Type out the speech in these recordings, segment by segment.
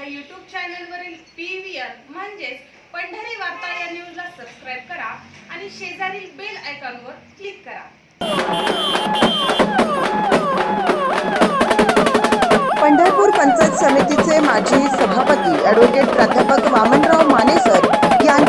आमच्या यूट्यूब चॅनलवरील P V R म्हणजेच पंढरी वार्ता या न्यूजला सबस्क्राईब करा आणि शेजारील बेल आयकॉनवर क्लिक करा. पंढरपूर पंचायत समितीचे माजी सभापती ॲडव्होकेट प्राध्यापक वामनराव मानेसर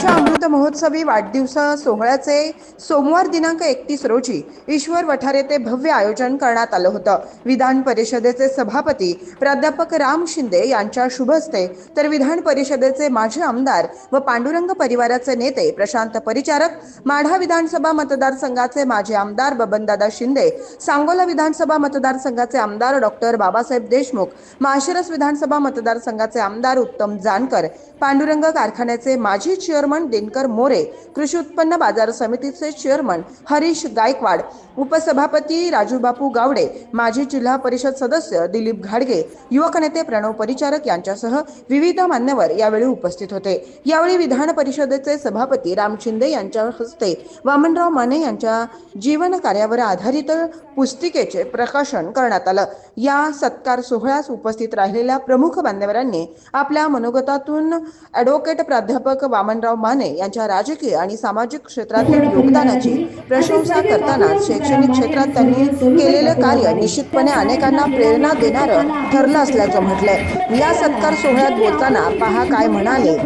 यांच्या अमृत महोत्सवी वाढदिवस सोहळ्याचे सोमवार दिनांक एकतीस रोजी ईश्वर वठारे ते भव्य आयोजन करण्यात आलं होतं. विधान परिषदेचे सभापती प्राध्यापक राम शिंदे यांच्या शुभ हस्ते तर विधान परिषदेचे माजी आमदार व पांडुरंग परिवाराचे नेते प्रशांत परिचारक माढा विधानसभा मतदारसंघाचे माजी आमदार बबनदादा शिंदे सांगोला विधानसभा मतदारसंघाचे आमदार डॉक्टर बाबासाहेब देशमुख माशिरस विधानसभा मतदारसंघाचे आमदार उत्तम जानकर पांडुरंग कारखान्याचे माजी चेअरमन दिनकर मोरे कृषी उत्पन्न बाजार समितीचे चेअरमन हरीश गायकवाड उपसभापती राजूबापू गावडे माजी जिल्हा परिषद सदस्य दिलीप घाडगे युवक नेते प्रणव परिचारक यांच्यासह विविध मान्यवर यावेळी उपस्थित होते. यावेळी विधान परिषदेचे सभापती राम शिंदे यांच्या हस्ते वामनराव माने यांच्या जीवन कार्यावर आधारित पुस्तिकेचे प्रकाशन करण्यात आलं. या सत्कार सोहळ्यास उपस्थित राहिलेल्या प्रमुख मान्यवरांनी आपल्या मनोगतातून ॲडव्होकेट प्राध्यापक वामनराव माने यांच्या राजकीय आणि सामाजिक क्षेत्रातील योगदानाची प्रशंसा करताना शैक्षणिक क्षेत्रात त्यांनी केलेलं कार्य निश्चितपणे अनेकांना प्रेरणा देणारं ठरलं असल्याचं म्हटलंय. या सत्कार सोहळ्यात बोलताना पहा काय म्हणाले.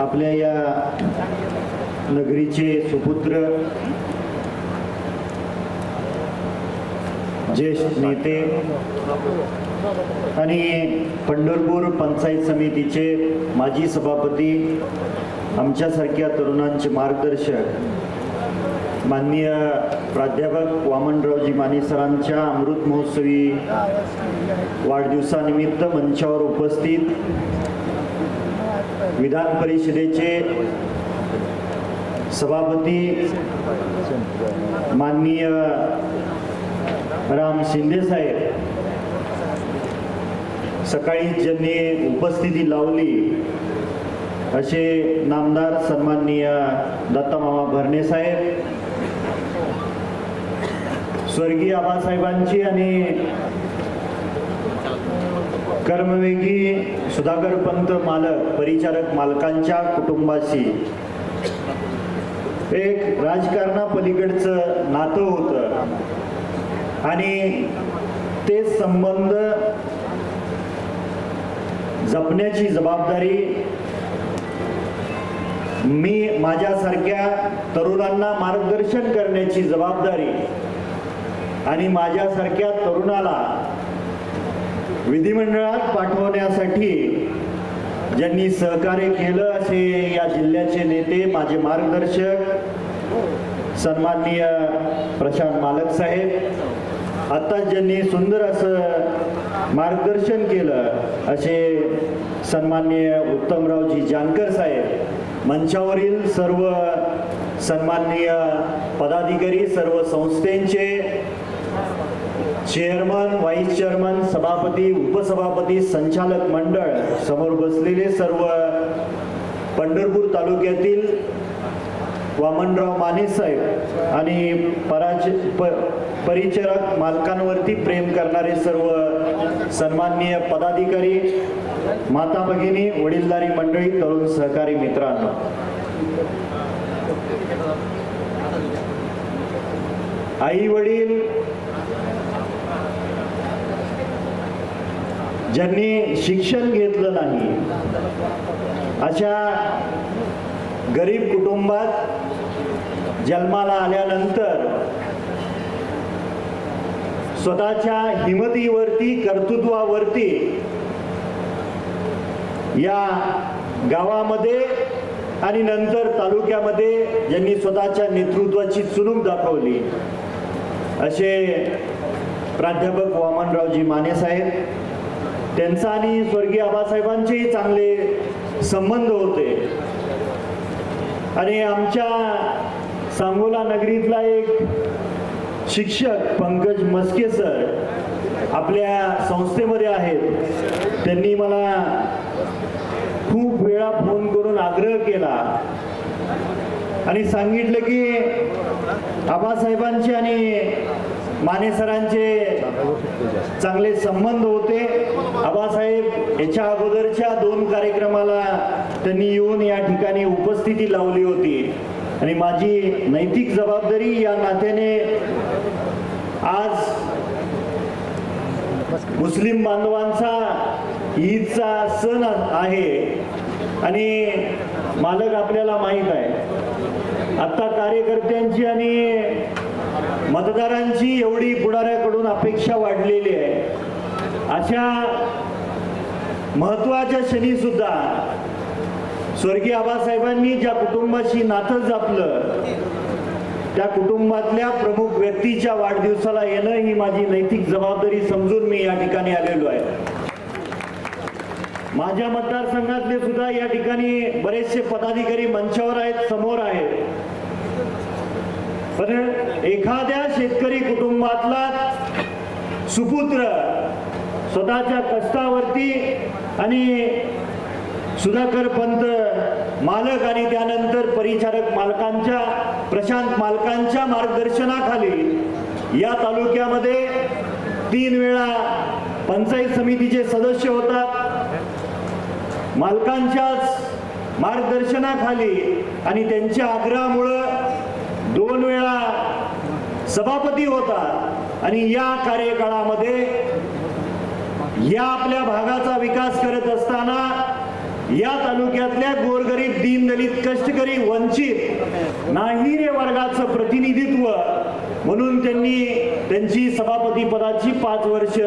आपल्या या नगरीचे सुपुत्र ज्येष्ठ नेते आणि पंढरपूर पंचायत समितीचे माजी सभापती आमच्यासारख्या तरुणांचे मार्गदर्शक माननीय प्राध्यापक वामनरावजी माने सरांच्या अमृत महोत्सवी वाढदिवसानिमित्त मंचावर उपस्थित विधान परिषदेचे सभापती माननीय राम शिंदे साहेब सकाळी ज्यांनी उपस्थिती लावली असे नामदार सन्माननीय दत्तामामा भरणे साहेब स्वर्गीय आबासाहेबांची आणि कर्मवेगी सुधाकर पंत मालक परिचारक मालकांच्या कुटुंबाशी. एक राजकारणापलीकडचं नातं होतं. आणि ते संबंध जपण्याची जबाबदारी मी माझ्यासारख्या तरुणांना मार्गदर्शन करण्याची जबाबदारी आणि माझ्यासारख्या तरुणाला विधिमंडळात पाठवण्यासाठी ज्यांनी सहकार्य केलं असे या जिल्ह्याचे नेते माझे मार्गदर्शक सन्माननीय प्रशांत मालक साहेब आता ज्यांनी सुंदर असं मार्गदर्शन केलं असे सन्माननीय उत्तमरावजी जानकर साहेब मंचावरील सर्व सन्माननीय पदाधिकारी सर्व संस्थेचे चेअरमन व्हाईस चेअरमन सभापती उपसभापती संचालक मंडळ समोर बसलेले सर्व पंढरपूर तालुक्यातील वामनराव माने साहेब आणि पराज प परिचरक मालकांवरती प्रेम करणारे सर्व सन्माननीय पदाधिकारी माता भगिनी वडीलधारी मंडळी तरुण सहकारी मित्रांनो. आई वडील ज्यांनी शिक्षण घेतलं नाही अशा गरीब कुटुंबात जन्माला आल्यानंतर स्वतःच्या हिमतीवरती कर्तृत्वावरती या गावामध्ये आणि नंतर तालुक्यामध्ये ज्यांनी स्वतःच्या नेतृत्वाची चुणूक दाखवली असे प्राध्यापक वामनरावजी माने साहेब त्यांचा आणि स्वर्गीय आबासाहेबांचेही चांगले संबंध होते. आणि आमच्या सांगोला नगरीतला एक शिक्षक पंकज मस्के सर आपल्या संस्थेमध्ये आहेत. त्यांनी मला खूप वेळा फोन करून आग्रह केला आणि सांगितलं की आबासाहेबांची आणि माने सरांचे चांगले संबंध होते. आबासाहेब याच्या अगोदरच्या दोन कार्यक्रमाला त्यांनी येऊन या ठिकाणी उपस्थिती लावली होती. आणि माझी नैतिक जबाबदारी या नात्याने आज मुस्लिम बांधवांचा ईदचा सण आहे. आणि मालक आपल्याला माहीत आहे. आता कार्यकर्त्यांची आणि मतदारांची एवढी पुढाऱ्याकडून अपेक्षा वाढलेली आहे. अशा महत्त्वाच्या क्षणी सुद्धा स्वर्गीय आबासाहेबांनी ज्या कुटुंबाशी नातं जपलं त्या कुटुंबातल्या प्रमुख व्यक्तीच्या वाढदिवसाला येणं ही माझी नैतिक जबाबदारी समजून मी या ठिकाणी आलेलो आहे. माझ्या मतदारसंघातले सुद्धा या ठिकाणी बरेचसे पदाधिकारी मंचावर आहेत समोर आहेत. कारण एखाद्या शेतकरी कुटुंबातला सुपुत्र स्वतःच्या कष्टावरती आणि सुधाकर पंत मालक आणि त्यानंतर परिचारक मालकांच्या प्रशांत मालकांच्या मार्गदर्शनाखाली या तालुक्यामध्ये तीन वेळा पंचायत समितीचे सदस्य होतात. मालकांच्याच मार्गदर्शनाखाली आणि त्यांच्या आग्रहामुळं दोन वेळा सभापती होता आणि या कार्यकाळामध्ये या आपल्या भागाचा विकास करत असताना या तालुक्यातल्या गोरगरीब दीनदलित कष्टकरी वंचित नाहिरे वर्गाचं प्रतिनिधित्व म्हणून त्यांनी त्यांची सभापती पदाची पाच वर्ष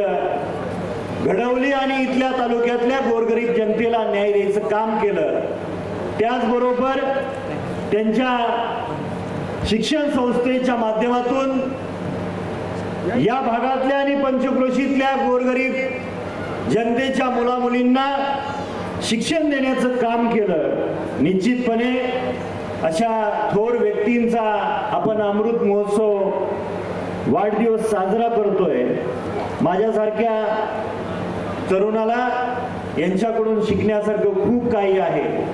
घडवली आणि इथल्या तालुक्यातल्या गोरगरीब जनतेला न्याय द्यायचं काम केलं. त्याचबरोबर त्यांच्या शिक्षण संस्थेच्या माध्यमातून या भागातल्या आणि पंचक्रोशीतल्या गोरगरीब जनतेच्या मुलामुलींना शिक्षण देण्याचं काम केलं निश्चितपणे अशा थोर व्यक्तींचा आपण अमृत महोत्सव वाढदिवस साजरा करतोय. माझ्यासारख्या तरुणाला यांच्याकडून शिकण्यासारखं खूप काही आहे.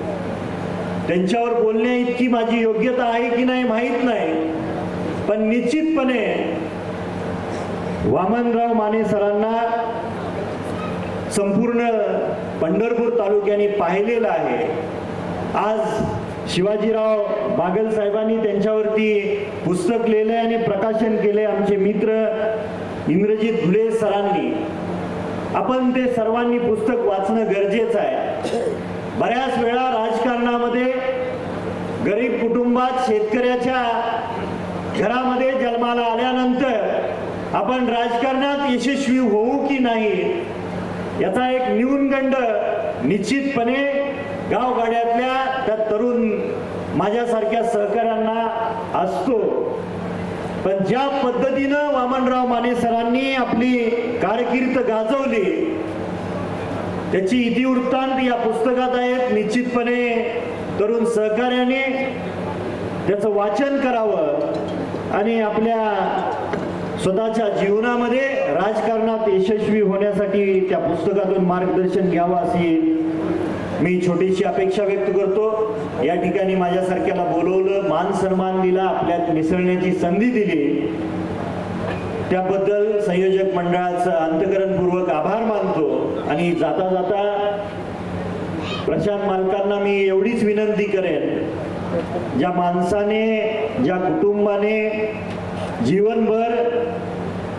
त्यांच्यावर बोलण्या इतकी माझी योग्यता आहे की नाही माहीत नाही. पण निश्चितपणे वामनराव माने सरांना संपूर्ण पंढरपूर तालुक्याने पाहिलेलं आहे. आज शिवाजीराव बागल साहेबांनी त्यांच्यावरती पुस्तक लिहिले आणि प्रकाशन केले आमचे मित्र इंद्रजित घुले सरांनी. आपण ते सर्वांनी पुस्तक वाचणं गरजेचं आहे. बऱ्याच वेळा राजकारणामध्ये गरीब कुटुंबात शेतकऱ्याच्या घरामध्ये जन्माला आल्यानंतर आपण राजकारणात यशस्वी होऊ की नाही याचा एक न्यूनगंड निश्चितपणे गावगाड्यातल्या त्या तरुण माझ्यासारख्या सहकाऱ्यांना असतो. पण ज्या पद्धतीनं वामनराव माने सरांनी आपली कारकीर्द गाजवली त्याची इतिवृत्तांत या पुस्तकात आहेत. निश्चितपणे तरुण सहकार्याने त्याचं वाचन करावं आणि आपल्या स्वतःच्या जीवनामध्ये राजकारणात यशस्वी होण्यासाठी त्या पुस्तकातून मार्गदर्शन घ्यावं अशी मी छोटीशी अपेक्षा व्यक्त करतो. या ठिकाणी माझ्यासारख्याला बोलवलं मान सन्मान दिला आपल्यात मिसळण्याची संधी दिली. त्याबद्दल संयोजक मंडळाचं अंतकरणपूर्वक आभार मानतो आणि जाता जाता प्रशांत मालकांना मी एवढीच विनंती करेन ज्या माणसाने ज्या कुटुंबाने जीवनभर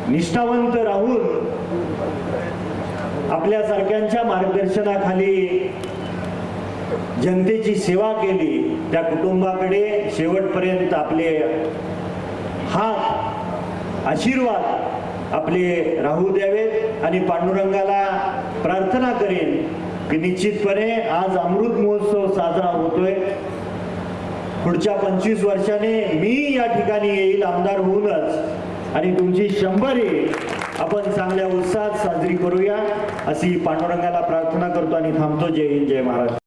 निष्ठावंत राहून आपल्यासारख्यांच्या मार्गदर्शनाखाली जनतेची सेवा केली त्या कुटुंबाकडे शेवटपर्यंत आपले हात आशीर्वाद आपले राहू द्यावेत आणि पांडुरंगाला प्रार्थना करेन की निश्चितपणे आज अमृत महोत्सव साजरा होतोय. पुढच्या पंचवीस वर्षाने मी या ठिकाणी येईल आमदार होऊनच. आणि तुमची शंभरी आपण चांगल्या उत्साहात साजरी करूया अशी पांडुरंगाला प्रार्थना करतो आणि थांबतो. जय हिंद जय महाराष्ट्र.